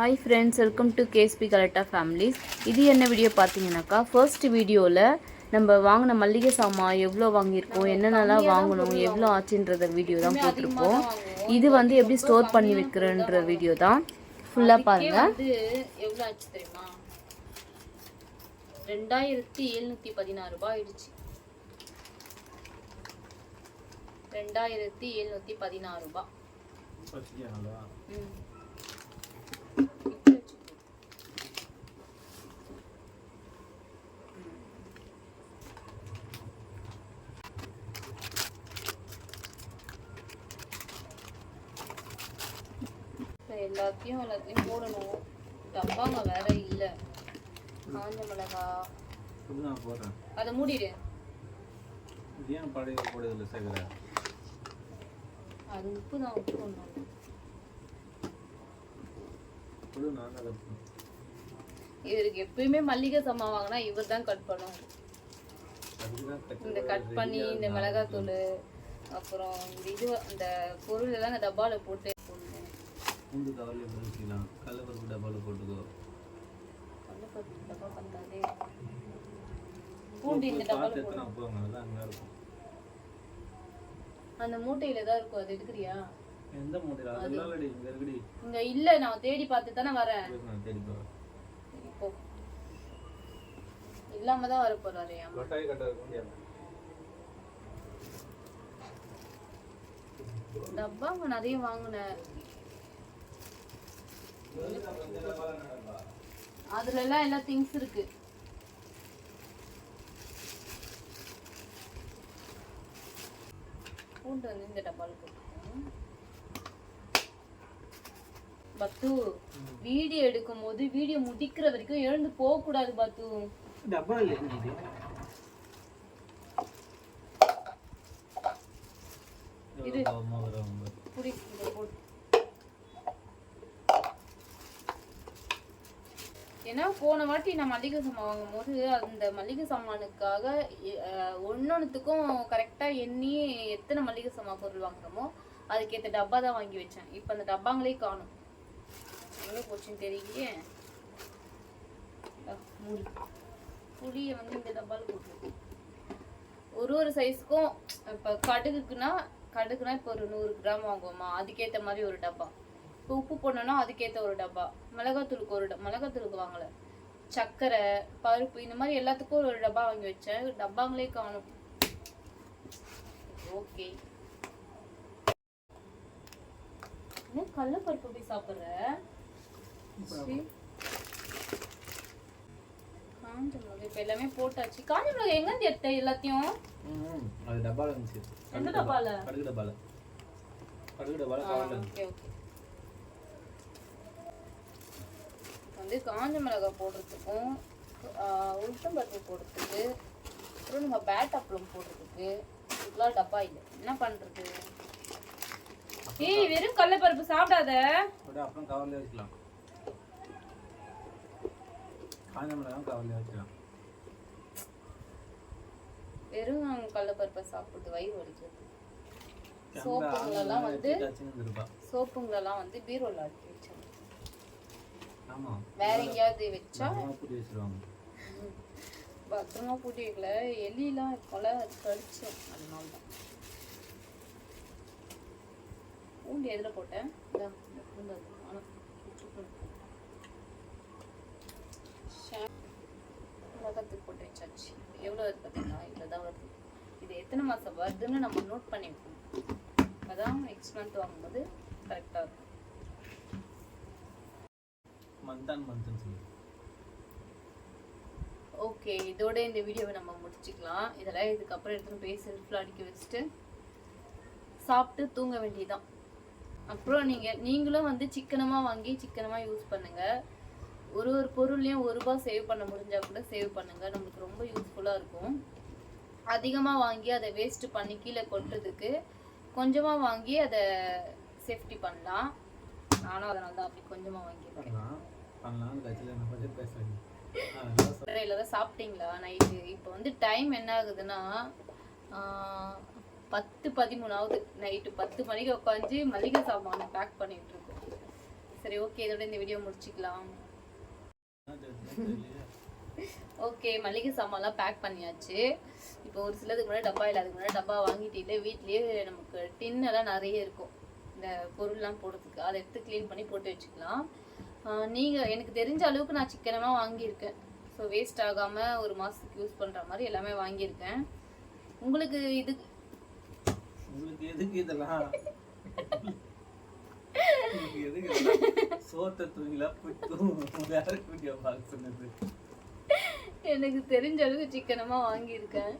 Hi friends welcome to கேஸ்பி கலெக்டா families இது என்ன வீடியோ பார்த்தீங்கன்னாக்கா ஃபர்ஸ்ட் வீடியோவில் நம்ம வாங்கின மல்லிகை சாமான் எவ்வளோ வாங்கியிருக்கோம் என்னென்னலாம் வாங்கணும் எவ்வளோ ஆச்சுன்றத வீடியோ தான் போட்டிருப்போம் இது வந்து எப்படி ஸ்டோர் பண்ணி வைக்கிறன்ற வீடியோ தான். ஃபுல்லாக பாருங்கள் எவ்வளோ ஆச்சு தெரியுமா? ரெண்டாயிரத்தி எழுநூத்தி பதினாறு ரூபாய் ஆயிடுச்சு. ரெண்டாயிரத்தி எழுநூத்தி பதினாறு ரூபாய். எல்லாத்தையும் எல்லாத்தையும் போடணும். டப்பாங்க வேற இல்ல. காஞ்ச மிளகா. நான் போடுறேன். அதை மூடிடு. ஏன் பழைய போடுறதுல சேர்க்குற அது உப்பு தான் உப்பு அதை இவருக்கு எப்பயுமே மல்லிகை சாமான் வாங்கினா இவர் தான் கட் பண்ணும். இந்த கட் பண்ணி இந்த மிளகாத்தூள் அப்புறம் இந்த இது அந்த பொருள் எல்லாம் இந்த டப்பால போட்டு பூண்டு கவலையை வச்சுக்கலாம் கடலப்பருப்பு டப்பாவில் போட்டுக்கோ. கடலைப்பருப்பு டப்பா பத்தாதே பூண்டு இந்த அங்கே இருக்கும். அந்த மூட்டையில தான் இருக்கும் அது எடுக்கிறியா? எந்த மூட்டையில்? அதெல்லாம் இல்லடி இங்கே இருக்குடி. இங்க இல்ல நான் தேடி பார்த்து தானே வரேன். நான் தேடி இப்போ இல்லாம தான் வர போறாரு ஏன் கொட்டாய் கட்ட இருக்க முடியாது. டப்பாங்க நிறைய வாங்கினேன். அதுல எல்லாம் எல்லா திங்ஸ் இருக்கு. பூண்டு வந்து இந்த டப்பால பத்து வீடியோ எடுக்கும் போது வீடியோ முடிக்கிற வரைக்கும் எழுந்து போக கூடாது பத்து டப்பா இதை போடு ஏன்னா போன வாட்டி நான் மளிகை சாமான் வாங்கும் போது அந்த மளிகை சாமானுக்காக ஒன்னொன்னுத்துக்கும் கரெக்டாக எண்ணி எத்தனை மளிகை சாமான் பொருள் வாங்குறோமோ அதுக்கேற்ற டப்பா தான் வாங்கி வச்சேன். இப்போ அந்த டப்பாங்களே காணும். எவ்வளோ போச்சுன்னு தெரியலையே. அஹ், புளியை வந்து இந்த டப்பாவில் போட்டுருக்கோம் ஒரு ஒரு சைஸ்க்கும் இப்போ கடுகுக்குன்னா கடுகுனா இப்போ ஒரு நூறு கிராம் வாங்குவோமா? அதுக்கேற்ற மாதிரி ஒரு டப்பா. இப்போ உப்பு போடணும்னா அதுக்கேற்ற ஒரு டப்பா. மிளகாத்தூளுக்கு ஒரு டப்பா மிளகாத்தூளுக்கு வாங்கலை. சர்க்கரை பருப்பு இந்த மாதிரி எல்லாத்துக்கும் ஒரு டப்பா வாங்கி வச்சேன். டப்பாங்களே காணும். ஓகே. என்ன கடலப்பருப்பு போய் சாப்பிட்ற. காஞ்ச மிளகா இப்போ எல்லாமே போட்டாச்சு. காஞ்ச மிளகா எங்கேருந்து எடுத்த எல்லாத்தையும்? அது டப்பாவில் இருந்துச்சு எந்த டப்பால? கடுகு டப்பாவில் கடுகு இருந்துச்சு ஓகே ஓகே. வந்து காஞ்ச மிளகாய் போடுறதுக்கும் உளுத்தம் பருப்பு போடுறதுக்கு அப்புறம் நம்ம பேட் அப்பளம் போடுறதுக்கு இதுக்கெல்லாம் டப்பா இல்லை. என்ன பண்றது? ஏய் வெறும் கடலைப்பருப்பு சாப்பிடாத. அப்புறம் கவர்லேயே வச்சுக்கலாம். காஞ்ச மிளகாய் கவர்லேயே வச்சுக்கலாம். வெறும் கடலைப்பருப்பை சாப்பிடுறது வயிறு வலிக்கிறது. சோப்புங்களெல்லாம் வந்து சோப்புங்களெல்லாம் வந்து பீரோல அடுக்கி வச்சேன் ஆமாம் வேற எங்கேயாவது வச்சா? பத்திரமா பூட்டி வைக்கல. எலிலாம் இருக்கும்ல அது கடிச்சோம் அதனால தான் பூண்டு எதில் போட்டேன்? பூண்டு அது. ஆனா, சுத்தணும். ஷா- மிளகாத்தூள் போட்டு வச்சாச்சு. எவ்வளோ வருது பார்த்தீங்களா? இவ்வளோ தான் வருது. இது எத்தனை மாதம் வருதுன்னு நம்ம நோட் பண்ணி வைக்கணும் அதான் நெக்ஸ்ட் மந்த் வாங்கும்போது கரெக்டாக இருக்கும். மந்தான் மந்த்னு சொல்லி ஓகே இதோட இந்த வீடியோவை நம்ம முடிச்சுக்கலாம். இதெல்லாம் இதுக்கப்புறம் எடுத்துன்னு போய் செல்ஃபில் அடுக்கி வச்சுட்டு சாப்பிட்டு தூங்க வேண்டியதுதான். அப்புறம் நீங்கள் நீங்களும் வந்து சிக்கனமாக வாங்கி சிக்கனமாக யூஸ் பண்ணுங்க. ஒரு ஒரு பொருள்லையும் ஒரு ரூபாய் சேவ் பண்ண முடிஞ்சா கூட சேவ் பண்ணுங்க. நம்மளுக்கு ரொம்ப யூஸ்ஃபுல்லாக இருக்கும். அதிகமாக வாங்கி அதை வேஸ்ட் பண்ணி கீழே கொட்டுறதுக்கு கொஞ்சமாக வாங்கி அதை சேஃப்டி பண்ணலாம். நானும் அதனால தான் அப்படி கொஞ்சமாக வாங்கியிருக்கேன். பண்ணலாம்னு கட்சியில் என்ன பற்றி பேசுகிறேன் அதெல்லாம் சாப்பிட்டீங்களா நைட்டு? இப்போ வந்து டைம் என்ன ஆகுதுன்னா பத்து பதிமூணாவது நைட்டு பத்து மணிக்கு உட்காந்து மளிகை சாமான் பேக் பண்ணிட்டு இருக்கோம். சரி ஓகே இதோட இந்த வீடியோ முடிச்சுக்கலாம். ஓகே மளிகை சாமான்லாம் பேக் பண்ணியாச்சு. இப்போ ஒரு சிலதுக்கு முன்னாடி டப்பா இல்லை அதுக்கு முன்னாடி டப்பா வாங்கிட்டு வீட்லயே நமக்கு tin எல்லாம் நிறைய இருக்கும். இந்த பொருள்லாம் போடுறதுக்கு. அதை எடுத்து க்ளீன் பண்ணி போட்டு வச்சுக்கலாம். ஆஹ் நீங்க எனக்கு தெரிஞ்ச அளவுக்கு நான் சிக்கனமாக வாங்கியிருக்கேன். ஸோ வேஸ்ட் ஆகாம ஒரு மாசத்துக்கு யூஸ் பண்ற மாதிரி எல்லாமே வாங்கியிருக்கேன். உங்களுக்கு இது உங்களுக்கு எதுக்கு இதெல்லாம்? சோத்த எனக்கு தெரிஞ்ச அளவுக்கு சிக்கனமா வாங்கியிருக்கேன்.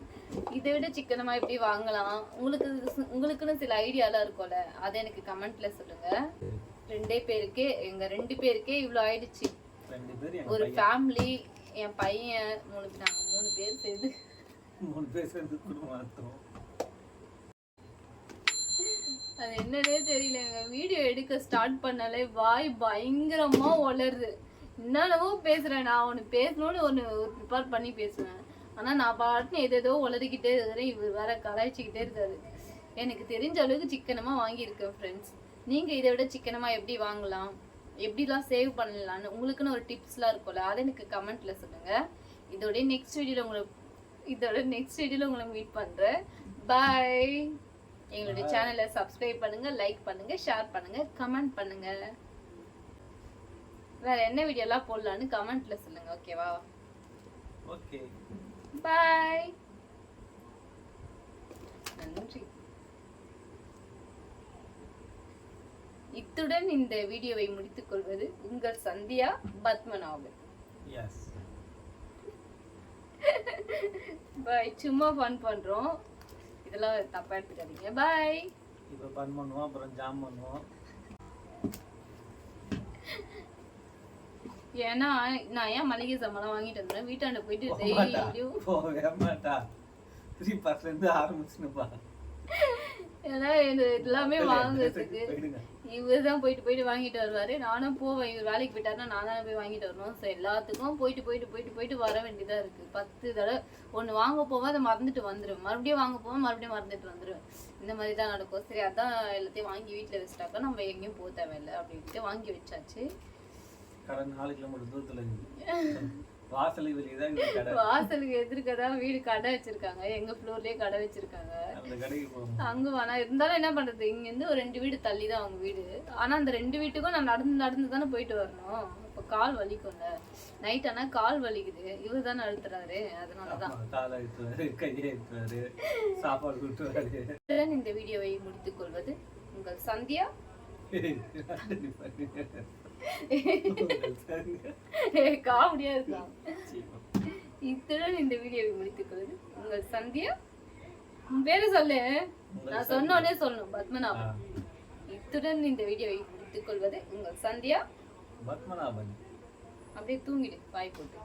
இதை விட சிக்கனமா எப்படி வாங்கலாம்? உங்களுக்கு உங்களுக்குன்னு சில ஐடியாலாம் இருக்கும்ல அதை எனக்கு கமெண்ட்ல சொல்லுங்க. ரெண்டே பேருக்கே எங்க ரெண்டு பேருக்கே இவ்வளோ ஆயிடுச்சு. எங்க ஒரு ஃபேமிலி என் பையன் மூணு நாங்க மூணு பேர் சேர்ந்து. மூணு பேர் சேர்ந்து குடும்பம் அது என்னன்னே தெரியலங்க. வீடியோ எடுக்க ஸ்டார்ட் பண்ணாலே வாய் பயங்கரமா வளருது என்னென்னவோ பேசுறேன். நான் ஒன்று பேசணும்னு ஒன்று ப்ரிப்பேர் பண்ணி பேசுவேன். ஆனா நான் பாட்டுன்னு எதேதோ உளறிக்கிட்டே இருக்கிறேன் இவர் வேற கலாய்ச்சிக்கிட்டே இருக்காரு. எனக்கு தெரிஞ்ச அளவுக்கு சிக்கனமா வாங்கியிருக்கேன் ஃப்ரெண்ட்ஸ் நீங்க இதை விட சிக்கனமா எப்படி வாங்கலாம்? எப்படிலாம் சேவ் பண்ணலாம்னு உங்களுக்குன்னு ஒரு டிப்ஸ்லாம் இருக்கும்ல அதை எனக்கு கமெண்ட்ல சொல்லுங்க. இதோட நெக்ஸ்ட் வீடியோல உங்களை இதோட நெக்ஸ்ட் வீடியோல உங்களை மீட் பண்றேன். பை எங்களுடைய சேனலை சப்ஸ்கிரைப் பண்ணுங்க லைக் பண்ணுங்க ஷேர் பண்ணுங்க கமெண்ட் பண்ணுங்க. வேற என்ன வீடியோலாம் போடலான்னு கமெண்ட்ல சொல்லுங்க ஓகேவா ஓகே பாய் நன்றி. இத்துடன் இந்த வீடியோவை முடித்துக் கொள்வது உங்கள் சந்தியா பத்மநாபன். பாய் சும்மா ஃபன் பண்றோம். இதெல்லாம் தப்பா எடுத்துக்காதீங்க. பாய் இப்போ பன் பண்ணுவோம் அப்புறம் ஜாம் பண்ணுவோம். ஏன்னா நான் ஏன் மளிகை சாமான் வாங்கிட்டு வந்தேன்? வீட்டாண்ட போயிட்டு டெய்லியும் போகவே மாட்டா. த்ரீ பர்சன்ட் ஆரம்பிச்சுனுப்பா ஏன்னா எல்லாமே வாங்குறதுக்கு. இவர் தான் போயிட்டு போயிட்டு வாங்கிட்டு வருவாரு. நானும் போவேன். இவர் வேலைக்கு போயிட்டாருன்னா நான் தானே போய் வாங்கிட்டு வரணும். ஸோ எல்லாத்துக்கும் போயிட்டு போயிட்டு போயிட்டு போயிட்டு வர வேண்டியதா இருக்கு. பத்து தடவை ஒன்று வாங்க போவேன் அதை மறந்துட்டு வந்துடுவேன் மறுபடியும் வாங்க போவேன் மறுபடியும் மறந்துட்டு வந்துடுவேன் இந்த மாதிரி தான் நடக்கும். சரி அதான் எல்லாத்தையும் வாங்கி வீட்டில் வச்சுட்டாக்கா நம்ம எங்கேயும் போக தேவையில்லை அப்படின்ட்டு வாங்கி வச்சாச்சு. கடை நாலு கிலோமீட்டர் தூரத்துல இருக்குது வாசலுக்கு எதிர்க்க தான் வீடு கடை வச்சிருக்காங்க. எங்க ஃப்ளோர்லயே கடை வச்சிருக்காங்க. அங்க வேணா இருந்தாலும் என்ன பண்றது? இங்க இருந்து ஒரு ரெண்டு வீடு தள்ளி தான் அவங்க வீடு. ஆனா அந்த ரெண்டு வீட்டுக்கும் நான் நடந்து நடந்து தானே போயிட்டு வரணும். அப்ப கால் வலிக்கும்ல. நைட் ஆனா கால் வலிக்குது. இவர் தானே அழுத்துறாரு. அதனாலதான். இந்த வீடியோவை முடித்துக் கொள்வது உங்கள் சந்தியா. காமெடியா இருக்கலாம் இத்துடன் இந்த வீடியோவை முடித்துக் கொள்வது உங்கள் சந்தியா? பேரு சொல்லு. நான் சொன்னோடனே சொல்லணும் பத்மநாபன். இத்துடன் இந்த வீடியோவை முடித்துக் கொள்வது உங்கள் சந்தியா? பத்மநாபன். அப்படியே தூங்கிடு வாய் போட்டு.